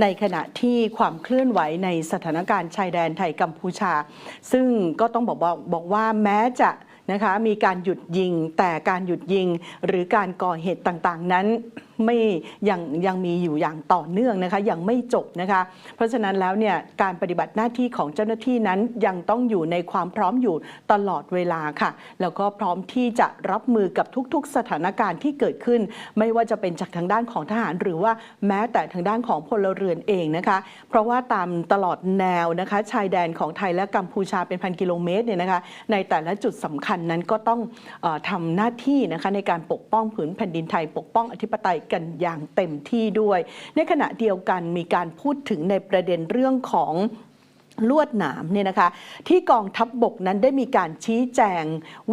ในขณะที่ความเคลื่อนไหวในสถานการณ์ชายแดนไทยกัมพูชา ซึ่งก็ต้องบอกว่าบอกว่าแม้จะ นะคะมีการหยุดยิง แต่การหยุดยิง หรือการก่อเหตุต่างๆ นั้นไม่ยังยังมีอยู่อย่างต่อเนื่องนะคะยังไม่จบนะคะ เพราะฉะนั้นแล้วเนี่ยการปฏิบัติหน้าที่ของเจ้าหน้าที่นั้นยังต้องอยู่ในความพร้อมอยู่ตลอดเวลาค่ะ แล้วก็พร้อมที่จะรับมือกับทุกๆ สถานการณ์ที่เกิดขึ้น ไม่ว่าจะเป็นจากทางด้านของทหาร หรือว่าแม้แต่ทางด้านของพลเรือนเองนะคะ เพราะว่าตามตลอดแนวนะคะชายแดนของไทยและกัมพูชาเป็นพันกิโลเมตรเนี่ยนะคะในแต่ละจุดสำคัญนั้นก็ต้องออทำหน้าที่นะคะในการปกป้องผืนแผ่นดินไทย ปกป้องอธิปไตยกันอย่างเต็มที่ด้วย ในขณะเดียวกันมีการพูดถึงในประเด็นเรื่องของ ลวดหนามเนี่ยนะคะที่กองทัพบบกนั้นได้มีการชี้แจง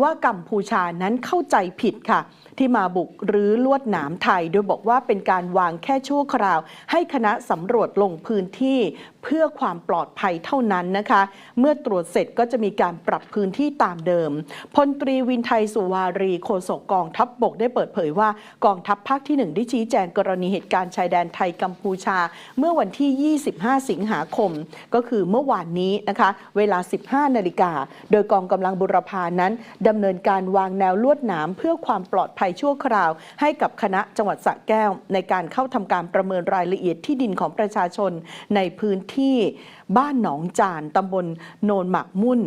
ว่ากัมพูชานั้นเข้าใจผิดค่ะ ที่มาบุกรื้อลวดหนามไทย โดยบอกว่าเป็นการวางแค่ชั่วคราว ให้คณะสำรวจลงพื้นที่เพื่อความปลอดภัยเท่านั้นนะคะ เมื่อตรวจเสร็จก็จะมีการปรับพื้นที่ตามเดิมพลตรีวินไทยสุวารีโฆษกกองทัพบบกได้เปิดเผยว่ากองทัพภาคที่หนึ่งได้ชี้แจงกรณีเหตุการณ์ชายแดนไทยกัมพูชา เมื่อวันที่ 25 สิงหาคม ก็คือเมื่อววานนี้นะคะเวลา 15 นาฬิกา โดยกองกำลังบุรพานั้นดำเนินการวางแนวลวดหนามเพื่อความปลอดภัยชั่วคราว ให้กับคณะจังหวัดสระแก้ว ในการเข้าทำการประเมินรายละเอียดที่ดินของประชาชนในพื้นที่บ้านหนองจานตำบลโนนหมักมุ่น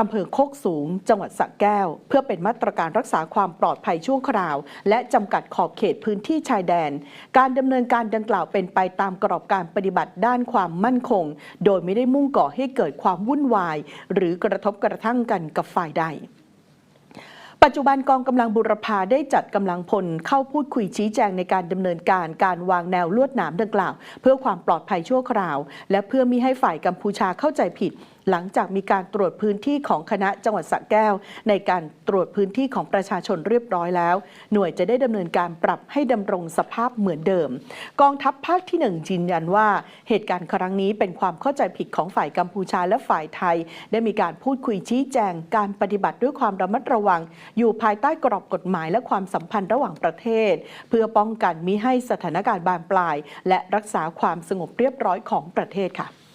อำเภอโคกสูง จังหวัดสระแก้ว เพื่อเป็นมาตรการรักษาความปลอดภัยชั่วคราว และจำกัดขอบเขตพื้นที่ชายแดน การดำเนินการดังกล่าวเป็นไปตามกรอบการปฏิบัติด้านความมั่นคง โดยไม่ได้มุ่งก่อให้เกิดความวุ่นวาย หรือกระทบกระทั่งกันกับฝ่ายใดปัจจุบันกองกำลังบุรพาได้จัดกำลังพลเข้าพูดคุยชี้แจงในการดำเนินการการวางแนวลวดหนามดังกล่าว เพื่อความปลอดภัยชั่วคราว และเพื่อมิให้ฝ่ายกัมพูชาเข้าใจผิด หลังจากมีการตรวจพื้นที่ของคณะจังหวัดสระแก้ว ในการตรวจพื้นที่ของประชาชนเรียบร้อยแล้ว หน่วยจะได้ดำเนินการปรับให้ดำรงสภาพเหมือนเดิม กองทัพภาคที่หนึ่งยืนยันว่า เหตุการณ์ครั้งนี้เป็นความเข้าใจผิดของฝ่ายกัมพูชาและฝ่ายไทย ได้มีการพูดคุยชี้แจงการปฏิบัติด้วยความระมัดระวัง อยู่ภายใต้กรอบกฎหมายและความสัมพันธ์ระหว่างประเทศ เพื่อป้องกันมิให้สถานการณ์บานปลาย และรักษาความสงบเรียบร้อยของประเทศค่ะ